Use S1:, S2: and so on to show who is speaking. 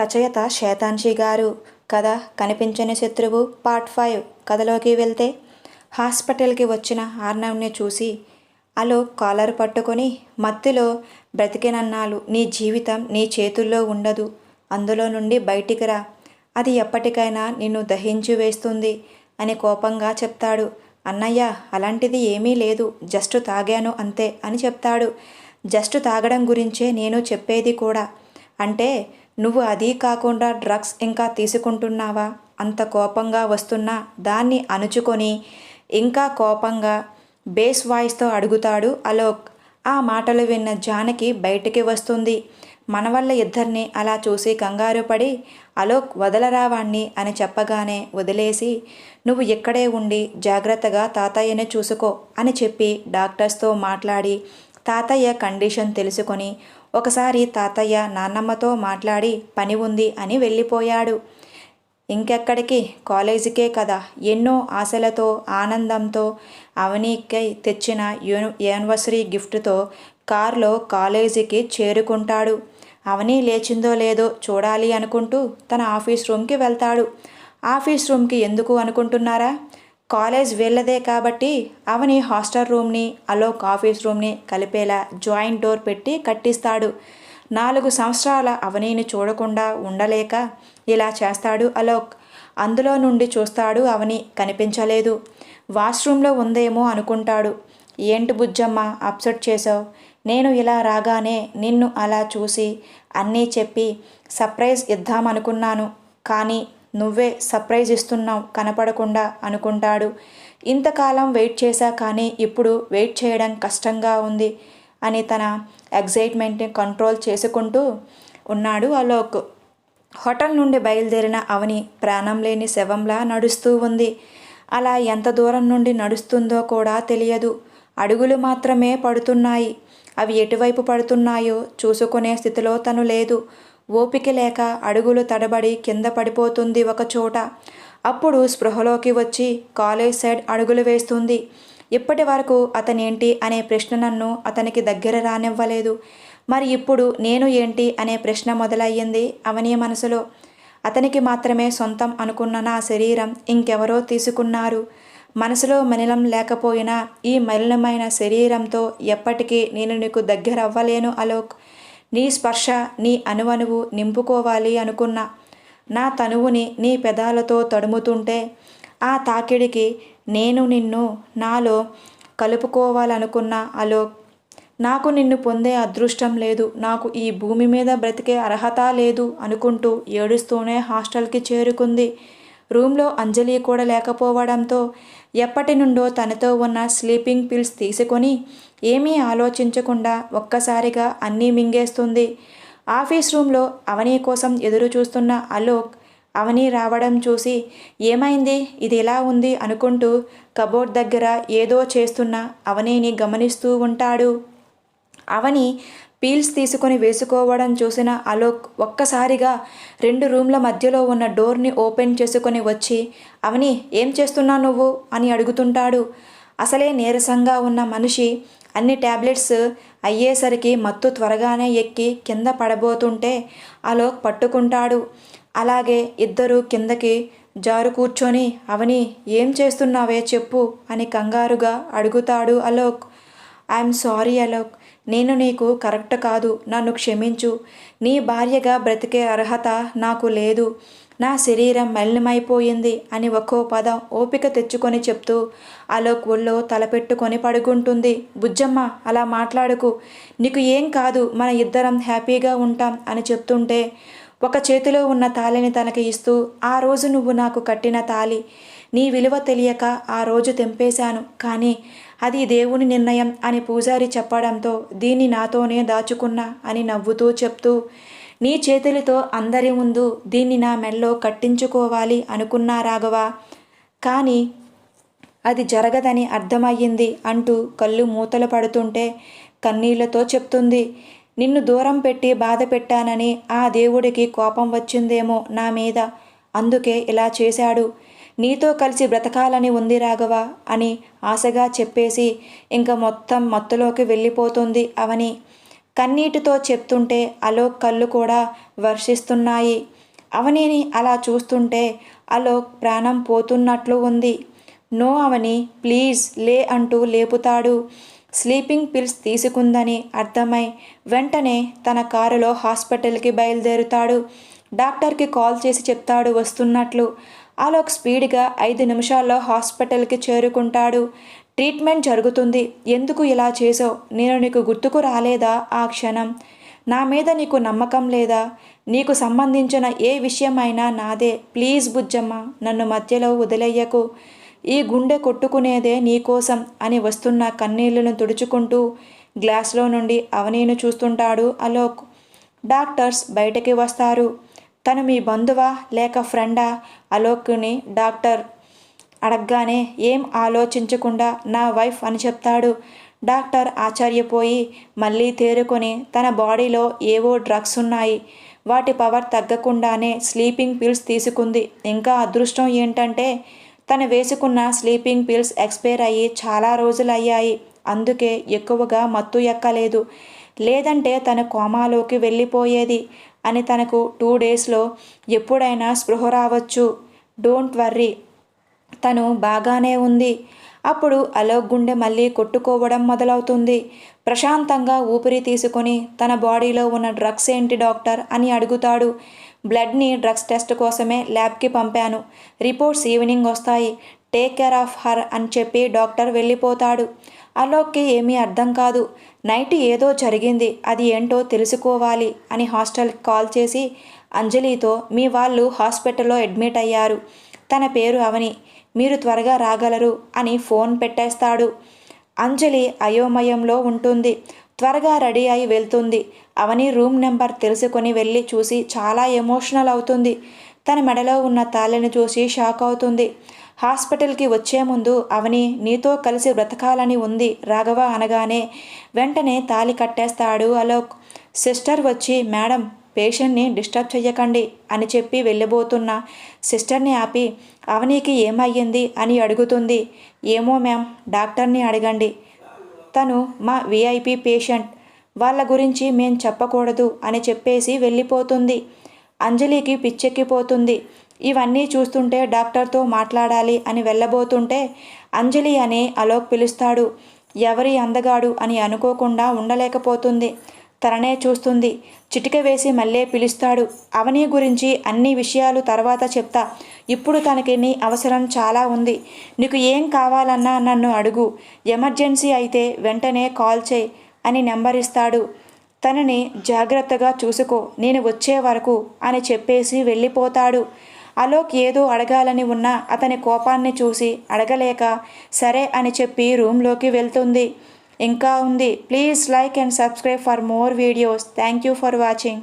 S1: రచయిత శేతాన్షి గారు. కథ కనిపించని శత్రువు పార్ట్ ఫైవ్ కథలోకి వెళ్తే హాస్పిటల్కి వచ్చిన ఆర్నవ్ని చూసి అలో కాలర్ పట్టుకొని మత్తులో బ్రతికినన్నాళ్ళు నీ జీవితం నీ చేతుల్లో ఉండదు అందులో నుండి బయటికి రా అది ఎప్పటికైనా నిన్ను దహించి వేస్తుంది అని కోపంగా చెప్తాడు. అన్నయ్య అలాంటిది ఏమీ లేదు జస్ట్ తాగాను అంతే అని చెప్తాడు. జస్ట్ తాగడం గురించే నేను చెప్పేది కూడా. అంటే నువ్వు అదీ కాకుండా డ్రగ్స్ ఇంకా తీసుకుంటున్నావా? అంత కోపంగా వస్తున్నా దాన్ని అణుచుకొని ఇంకా కోపంగా బేస్ వాయిస్తో అడుగుతాడు అలోక్. ఆ మాటలు విన్న జానకి బయటికి వస్తుంది. మన వల్ల ఇద్దరిని అలా చూసి కంగారు పడి అలోక్ వదలరావాణ్ణి అని చెప్పగానే వదిలేసి నువ్వు ఇక్కడే ఉండి జాగ్రత్తగా తాతయ్యని చూసుకో అని చెప్పి డాక్టర్స్తో మాట్లాడి తాతయ్య కండిషన్ తెలుసుకొని ఒకసారి తాతయ్య నాన్నమ్మతో మాట్లాడి పని ఉంది అని వెళ్ళిపోయాడు. ఇంకెక్కడికి? కాలేజీకే కదా. ఎన్నో ఆశలతో ఆనందంతో అవనీకై తెచ్చిన యూని యానివర్సరీ గిఫ్ట్తో కారులో కాలేజీకి చేరుకుంటాడు. అవని లేచిందో లేదో చూడాలి అనుకుంటూ తన ఆఫీస్ రూమ్కి వెళ్తాడు. ఆఫీస్ రూమ్కి ఎందుకు అనుకుంటున్నారా? కాలేజ్ వెళ్ళదే కాబట్టి అవని హాస్టల్ రూమ్ని అలోక్ ఆఫీస్ రూమ్ని కలిపేలా జాయింట్ డోర్ పెట్టి కట్టిస్తాడు. నాలుగు సంవత్సరాల అవనీని చూడకుండా ఉండలేక ఇలా చేస్తాడు అలోక్. అందులో నుండి చూస్తాడు అవని కనిపించలేదు. వాష్రూమ్లో ఉందేమో అనుకుంటాడు. ఏంటి బుజ్జమ్మ అప్సెట్ చేసావు నేను ఇలా రాగానే నిన్ను అలా చూసి అన్నీ చెప్పి సర్ప్రైజ్ ఇద్దామనుకున్నాను. కానీ నువ్వే సర్ప్రైజ్ ఇస్తున్నావు కనపడకుండా అనుకుంటాడు. ఇంతకాలం వెయిట్ చేశా కానీ ఇప్పుడు వెయిట్ చేయడం కష్టంగా ఉంది అని తన ఎగ్జైట్మెంట్ని కంట్రోల్ చేసుకుంటూ ఉన్నాడు అలోక్. హోటల్ నుండి బయలుదేరిన అవని ప్రాణం లేని శవంలా నడుస్తూ ఉంది. అలా ఎంత దూరం నుండి నడుస్తుందో కూడా తెలియదు. అడుగులు మాత్రమే పడుతున్నాయి. అవి ఎటువైపు పడుతున్నాయో చూసుకునే స్థితిలో తను లేదు. ఓపిక లేక అడుగులు తడబడి కింద పడిపోతుంది ఒక చోట. అప్పుడు స్పృహలోకి వచ్చి కాలేజ్ సైడ్ అడుగులు వేస్తుంది. ఇప్పటి వరకు అతనేంటి అనే ప్రశ్న నన్ను అతనికి దగ్గర రానివ్వలేదు. మరి ఇప్పుడు నేను ఏంటి అనే ప్రశ్న మొదలయ్యింది అవని మనసులో. అతనికి మాత్రమే సొంతం అనుకున్న నా శరీరం ఇంకెవరో తీసుకున్నారు. మనసులో మలినం లేకపోయినా ఈ మలినమైన శరీరంతో ఎప్పటికీ నేను నీకు దగ్గర అవ్వలేను అలోక్. నీ స్పర్శ నీ అణువణువు నింపుకోవాలి అనుకున్నా నా తనువుని నీ పెదాలతో తడుముతుంటే ఆ తాకిడికి నేను నిన్ను నాలో కలుపుకోవాలనుకున్న అలోక్. నాకు నిన్ను పొందే అదృష్టం లేదు. నాకు ఈ భూమి మీద బ్రతికే అర్హత లేదు అనుకుంటూ ఏడుస్తూనే హాస్టల్కి చేరుకుంది. రూమ్లో అంజలి కూడా లేకపోవడంతో ఎప్పటి నుండో తనతో ఉన్న స్లీపింగ్ పిల్స్ తీసుకొని ఏమీ ఆలోచించకుండా ఒక్కసారిగా అన్నీ మింగేస్తుంది. ఆఫీస్ రూమ్లో అవనీ కోసం ఎదురు చూస్తున్న అలోక్ అవని రావడం చూసి ఏమైంది? ఇది ఎలా ఉంది? అనుకుంటూ కబోర్డ్ దగ్గర ఏదో చేస్తున్న అవనీని గమనిస్తూ ఉంటాడు. అవని పీల్స్ తీసుకొని వేసుకోవడం చూసిన అలోక్ ఒక్కసారిగా రెండు రూమ్ల మధ్యలో ఉన్న డోర్ని ఓపెన్ చేసుకొని వచ్చి అవని ఏం చేస్తున్నావు నువ్వు? అని అడుగుతుంటాడు. అసలే నీరసంగా ఉన్న మనిషి అన్ని ట్యాబ్లెట్స్ అయ్యేసరికి మత్తు త్వరగానే ఎక్కి కింద పడబోతుంటే అలోక్ పట్టుకుంటాడు. అలాగే ఇద్దరు కిందకి జారు కూర్చొని అవని ఏం చేస్తున్నావే చెప్పు అని కంగారుగా అడుగుతాడు అలోక్. I'm sorry Alok. నేను నీకు కరెక్ట్ కాదు. నన్ను క్షమించు. నీ భార్యగా బ్రతికే అర్హత నాకు లేదు. నా శరీరం మలినమైపోయింది అని ఒక్కో పదం ఓపిక తెచ్చుకొని చెప్తూ అలోక్ ఒళ్ళో తలపెట్టుకొని పడుకుంటుంది. బుజ్జమ్మ అలా మాట్లాడుకు. నీకు ఏం కాదు. మన ఇద్దరం హ్యాపీగా ఉంటాం అని చెప్తుంటే ఒక చేతిలో ఉన్న తాళిని తనకి ఇస్తూ ఆ రోజు నువ్వు నాకు కట్టిన తాళి. నీ విలువ తెలియక ఆ రోజు తెంపేశాను. కానీ అది దేవుని నిర్ణయం అని పూజారి చెప్పడంతో దీన్ని నాతోనే దాచుకున్నా అని నవ్వుతూ చెప్తూ నీ చేతులతో అందరి ముందు దీన్ని నా మెల్లో కట్టించుకోవాలి అనుకున్నా రాఘవ. కానీ అది జరగదని అర్థమయ్యింది అంటూ కళ్ళు మూతలు పడుతుంటే కన్నీళ్ళతో చెప్తుంది నిన్ను దూరం పెట్టి బాధ పెట్టానని ఆ దేవుడికి కోపం వచ్చిందేమో నా మీద. అందుకే ఇలా చేశాడు. నీతో కలిసి బ్రతకాలని ఉంది రాఘవ అని ఆశగా చెప్పేసి ఇంక మొత్తం మత్తులోకి వెళ్ళిపోతుంది అవని. కన్నీటితో చెప్తుంటే అలోక్ కళ్ళు కూడా వర్షిస్తున్నాయి. అవనిని అలా చూస్తుంటే అలోక్ ప్రాణం పోతున్నట్లు ఉంది. నో అవని ప్లీజ్ లే అంటూ లేపుతాడు. స్లీపింగ్ పిల్స్ తీసుకుందని అర్థమై వెంటనే తన కారులో హాస్పిటల్కి బయలుదేరుతాడు. డాక్టర్కి కాల్ చేసి చెప్తాడు వస్తున్నట్లు. ఆలోక్ స్పీడ్గా ఐదు నిమిషాల్లో హాస్పిటల్కి చేరుకుంటాడు. ట్రీట్మెంట్ జరుగుతుంది. ఎందుకు ఇలా చేసావు నేను నీకు గుర్తుకు రాలేదా ఆ క్షణం? నా మీద నీకు నమ్మకం లేదా? నీకు సంబంధించిన ఏ విషయమైనా నాదే. ప్లీజ్ బుజ్జమ్మ నన్ను మధ్యలో వదిలేయకు. ఈ గుండె కొట్టుకునేదే నీకోసం అని వస్తున్న కన్నీళ్ళను తుడుచుకుంటూ గ్లాస్లో నుండి అవనీను చూస్తుంటాడు అలోక్. డాక్టర్స్ బయటకి వస్తారు. తను మీ బంధువా లేక ఫ్రెండా? అలోక్ని డాక్టర్ అడగగానే ఏం ఆలోచించకుండా నా వైఫ్ అని చెప్తాడు. డాక్టర్ ఆశ్చర్యపోయి మళ్ళీ తేరుకొని తన బాడీలో ఏవో డ్రగ్స్ ఉన్నాయి. వాటి పవర్ తగ్గకుండానే స్లీపింగ్ పిల్స్ తీసుకుంది. ఇంకా అదృష్టం ఏంటంటే తను వేసుకున్న స్లీపింగ్ పిల్స్ ఎక్స్పైర్ అయ్యి చాలా రోజులు అయ్యాయి అందుకే ఎక్కువగా మత్తు ఎక్కలేదు. లేదంటే తన కోమాలోకి వెళ్ళిపోయేది. అని తనకు టూ డేస్లో ఎప్పుడైనా స్పృహ రావచ్చు. డోంట్ వర్రీ తను బాగానే ఉంది. అప్పుడు అలోక్ గుండె మళ్ళీ కొట్టుకోవడం మొదలవుతుంది. ప్రశాంతంగా ఊపిరి తీసుకొని తన బాడీలో ఉన్న డ్రగ్స్ ఏంటి డాక్టర్ అని అడుగుతాడు. బ్లడ్ని డ్రగ్స్ టెస్ట్ కోసమే ల్యాబ్కి పంపాను. రిపోర్ట్స్ ఈవినింగ్ వస్తాయి. టేక్ కేర్ ఆఫ్ హర్ అని చెప్పి డాక్టర్ వెళ్ళిపోతాడు. అలోక్కి ఏమీ అర్థం కాదు. నైట్ ఏదో జరిగింది అది ఏంటో తెలుసుకోవాలి అని హాస్టల్కి కాల్ చేసి అంజలితో మీ వాళ్ళు హాస్పిటల్లో అడ్మిట్ అయ్యారు. తన పేరు అవని మీరు త్వరగా రాగలరు అని ఫోన్ పెట్టేస్తాడు. అంజలి అయోమయంలో ఉంటుంది. త్వరగా రెడీ అయి వెళ్తుంది. అవని రూమ్ నెంబర్ తెలుసుకొని వెళ్ళి చూసి చాలా ఎమోషనల్ అవుతుంది. తన మెడలో ఉన్న తాళిని చూసి షాక్ అవుతుంది. హాస్పిటల్కి వచ్చే ముందు అవని నీతో కలిసి బ్రతకాలని ఉంది రాఘవ అనగానే వెంటనే తాలి కట్టేస్తాడు అలోక్. సిస్టర్ వచ్చి మేడం పేషెంట్ని డిస్టర్బ్ చెయ్యకండి అని చెప్పి వెళ్ళిపోతున్న సిస్టర్ని ఆపి అవనీకి ఏమయ్యింది? అని అడుగుతుంది. ఏమో మ్యామ్ డాక్టర్ని అడగండి. తను మా విఐపి పేషెంట్. వాళ్ళ గురించి మేం చెప్పకూడదు అని చెప్పేసి వెళ్ళిపోతుంది. అంజలికి పిచ్చెక్కిపోతుంది. ఇవన్నీ చూస్తుంటే డాక్టర్తో మాట్లాడాలి అని వెళ్ళబోతుంటే అంజలి అని అలోక్ పిలుస్తాడు. ఎవరి అందగాడు అని అనుకోకుండా ఉండలేకపోతుంది. తననే చూస్తుంది. చిటిక వేసి మళ్ళీ పిలుస్తాడు. అవని గురించి అన్ని విషయాలు తర్వాత చెప్తా. ఇప్పుడు తనకి నీ అవసరం చాలా ఉంది. నీకు ఏం కావాలన్నా నన్ను అడుగు. ఎమర్జెన్సీ అయితే వెంటనే కాల్ చేయి అని నెంబర్ ఇస్తాడు తనని జాగ్రత్తగా చూసుకో. నేను వచ్చే వరకు అని చెప్పేసి వెళ్ళిపోతాడు. అలోక్ ఏదో అడగాలని ఉన్న అతని కోపాన్ని చూసి అడగలేక సరే అని చెప్పి రూమ్లోకి వెళ్తుంది. ఇంకా ఉంది. Please like and subscribe for more videos. Thank you for watching.